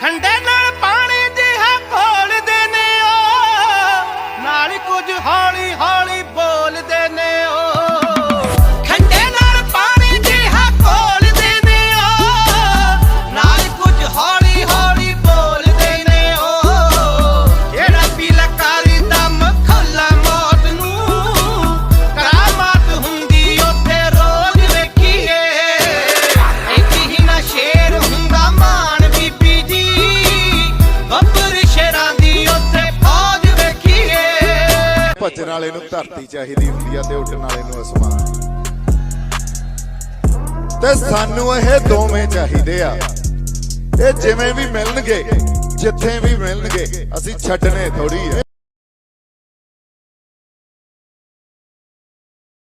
ਖੰਡੇ ਨਾਲ ਪਾਣੀ ਜਿਹਾ ਘੋਲਦੇ ਨੇ ਉਹ। ਨਾਲ ਕੁਝ ਹੌਲੀ ਭੱਜਣ ਵਾਲੇ ਨੂੰ ਧਰਤੀ ਚਾਹੀਦੀ ਹੁੰਦੀ ਆ ਤੇ ਉੱਡਣ ਵਾਲੇ ਨੂੰ ਅਸਮਾਨ। ਤੇ ਸਾਨੂੰ ਇਹ ਦੋਵੇਂ ਚਾਹੀਦੇ ਆ। ਇਹ ਜਿਵੇਂ ਵੀ ਮਿਲਣਗੇ, ਜਿੱਥੇ ਵੀ ਮਿਲਣਗੇ, ਅਸੀਂ ਛੱਡਣੇ ਥੋੜੀ ਆ।